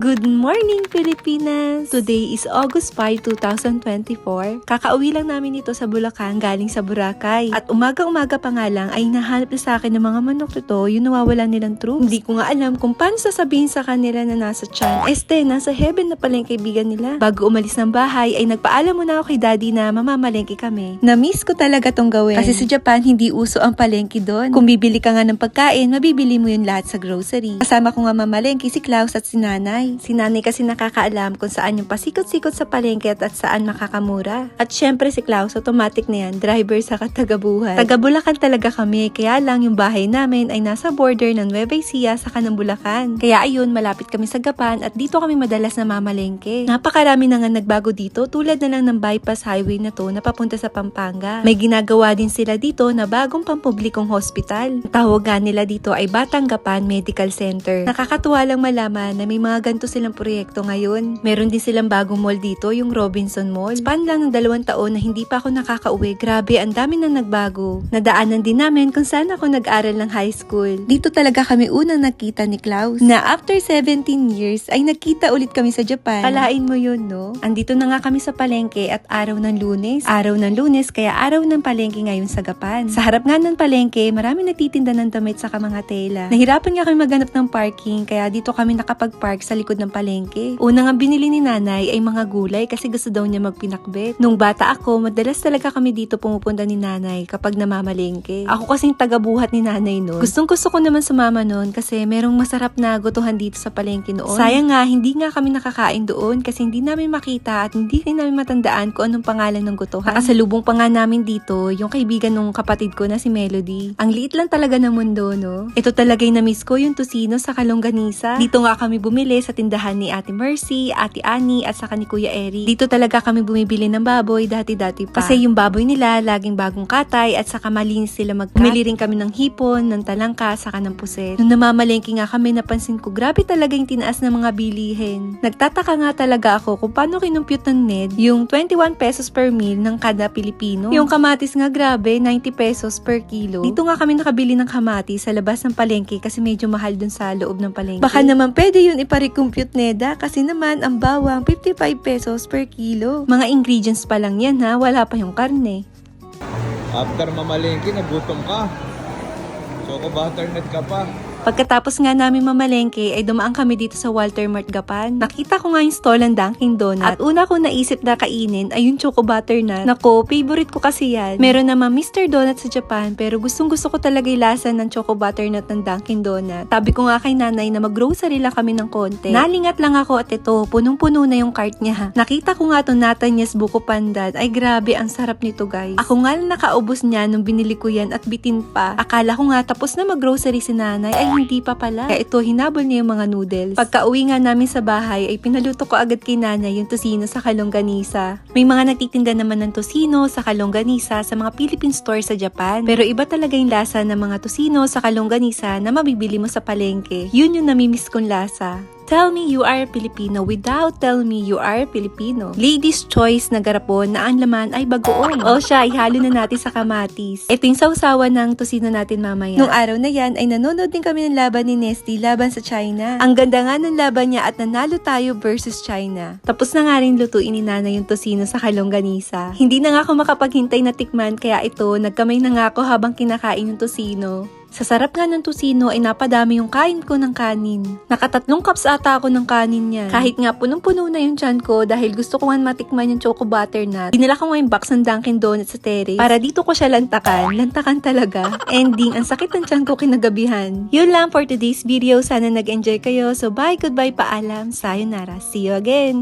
Good morning, Pilipinas! Today is August 5, 2024. Kakauwi lang namin ito sa Bulacan galing sa Boracay. At umaga-umaga pa nga lang ay nahanap na sa akin ng mga manok nito yung nawawalan nilang troops. Hindi ko nga alam kung paano sasabihin sa kanila na nasa tiyan. Este, nasa heaven na pala yung kaibigan nila. Bago umalis ng bahay ay nagpaalam muna ako kay daddy na mamamalengke kami. Na-miss ko talaga tong gawin. Kasi sa Japan, hindi uso ang palengke doon. Kung bibili ka nga ng pagkain, mabibili mo yun lahat sa grocery. Kasama ko nga mamalengke si Klaus at si nanay. Si nanay kasi nakakaalam kung saan yung pasikot-sikot sa palengke at, at saan makakamura. At syempre si Klaus, automatic na yan, driver sa katagabuhan. Taga Bulacan talaga kami, kaya lang yung bahay namin ay nasa border ng Nueva Ecija sa kanang Bulacan. Kaya ayun, malapit kami sa Gapan at dito kami madalas na mamalengke. Napakarami na nga nagbago dito tulad na lang ng bypass highway na to na papunta sa Pampanga. May ginagawa din sila dito na bagong pampublikong hospital. Ang Tawag nga nila dito ay Batang Gapan Medical Center. Nakakatuwa lang malaman na may mga ganito silang proyekto ngayon. Meron din silang bagong mall dito, yung Robinson Mall. Span lang ng dalawang taon na hindi pa ako nakakauwi. Grabe, ang dami na nagbago. Nadaanan din namin kung saan ako nag-aral ng high school. Dito talaga kami unang nakita ni Klaus. Na after 17 years ay nagkita ulit kami sa Japan. Kalain mo yun, no? Andito na nga kami sa palengke at araw ng lunes. Araw ng lunes, kaya araw ng palengke ngayon sa Gapan. Sa harap nga ng palengke, marami nagtitinda ng damit sa mga tela. Nahirapan nga kami maghanap ng parking, kaya dito kami nakapag-park sa likod ng palengke. Una nga binili ni nanay ay mga gulay kasi gusto daw niya magpinakbet. Nung bata ako, madalas talaga kami dito pumupunta ni nanay kapag namamalengke. Ako kasing taga-buhat ni nanay noon. Gustong gusto ko naman sumama noon kasi merong masarap na gotuhan dito sa palengke noon. Sayang nga, hindi nga kami nakakain doon kasi hindi namin makita at hindi rin namin matandaan kung anong pangalan ng gotuhan. Nakasalubong pa nga namin dito yung kaibigan ng kapatid ko na si Melody. Ang liit lang talaga ng mundo, no? Ito talaga yung na-miss ko, yung tusino sa kalongganisa. Dito nga kami bumili sa tindahan ni Ate Mercy, Ate Annie, at saka ni Kuya Eric. Dito talaga kami bumibili ng baboy dati-dati pa. Kasi yung baboy nila, laging bagong katay at saka malinis sila mag Bumili rin kami ng hipon, ng talangka, saka ng puset. Nung namamalengke nga kami, napansin ko, grabe talaga yung tinaas ng mga bilihin. Nagtataka nga talaga ako kung paano kinumpute ng NED yung 21 pesos per meal ng kada Pilipino. Yung kamatis nga grabe, 90 pesos per kilo. Dito nga kami nakabili ng kamatis sa labas ng palengke kasi medyo mahal dun sa loob ng palengke. Baka naman pwede yun iparecompute NEDA kasi naman ang bawang 55 pesos per kilo. Mga ingredients pa lang yan ha, wala pa yung karne. After mamalengke, nagutom ka. Choco butternut ka pa. Pagkatapos nga namin mamalengke ay dumaan kami dito sa Walter Mart Gapan. Nakita ko nga yung stall ng Dunkin Donut. At una ko naisip na kainin ay yung choco butternut. Nako, favorite ko kasi yan. Meron naman Mr. Donut sa Japan pero gustong gusto ko talaga yung lasa ng choco butternut ng Dunkin Donut. Sabi ko nga kay nanay na mag-grocery lang kami ng konti. Nalingat lang ako at ito, punong-puno na yung cart niya. Nakita ko nga itong Natanyas Buko Pandan. Ay grabe, ang sarap nito guys. Ako nga lang nakaubos niya nung binili ko yan at bitin pa. Akala ko nga tapos na mag-grocery si nanay ay hindi pa pala. Kaya ito, hinabol niya yung mga noodles. Pagka uwi nga namin sa bahay, ay pinaluto ko agad kay nanay yung tosino sa kalongganisa. May mga nagtitinda naman ng tosino sa kalongganisa sa mga Philippine store sa Japan. Pero iba talaga yung lasa ng mga tosino sa kalongganisa na mabibili mo sa palengke. Yun yung namimiss kong lasa. Tell me you are Filipino without tell me you are Filipino. Ladies choice na garapon na ang laman ay bagoong. O siya, ihalo na natin sa kamatis. Ito yung sausawan ng tosino natin mamaya. Nung araw na yan ay nanonood din kami ng laban ni Nesty laban sa China. Ang ganda nga ng laban niya at nanalo tayo versus China. Tapos na nga rin lutuin ni Nana yung tosino sa kalongganisa. Hindi na nga ako makapaghintay na tikman kaya ito, nagkamay na nga ako habang kinakain yung tosino. Sa sarap nga ng tusino ay napadami yung kain ko ng kanin. Nakatatlong cups ata ako ng kanin niya. Kahit nga punong-puno na yung tiyan ko dahil gusto ko nga matikman yung choco butternut. Dinala ko nga yung box ng Dunkin Donuts sa terrace para dito ko siya lantakan. Lantakan talaga. Ending, ang sakit ng tiyan ko kinagabihan. Yun lang for today's video. Sana nag-enjoy kayo. So bye, goodbye, paalam. Sayonara. See you again.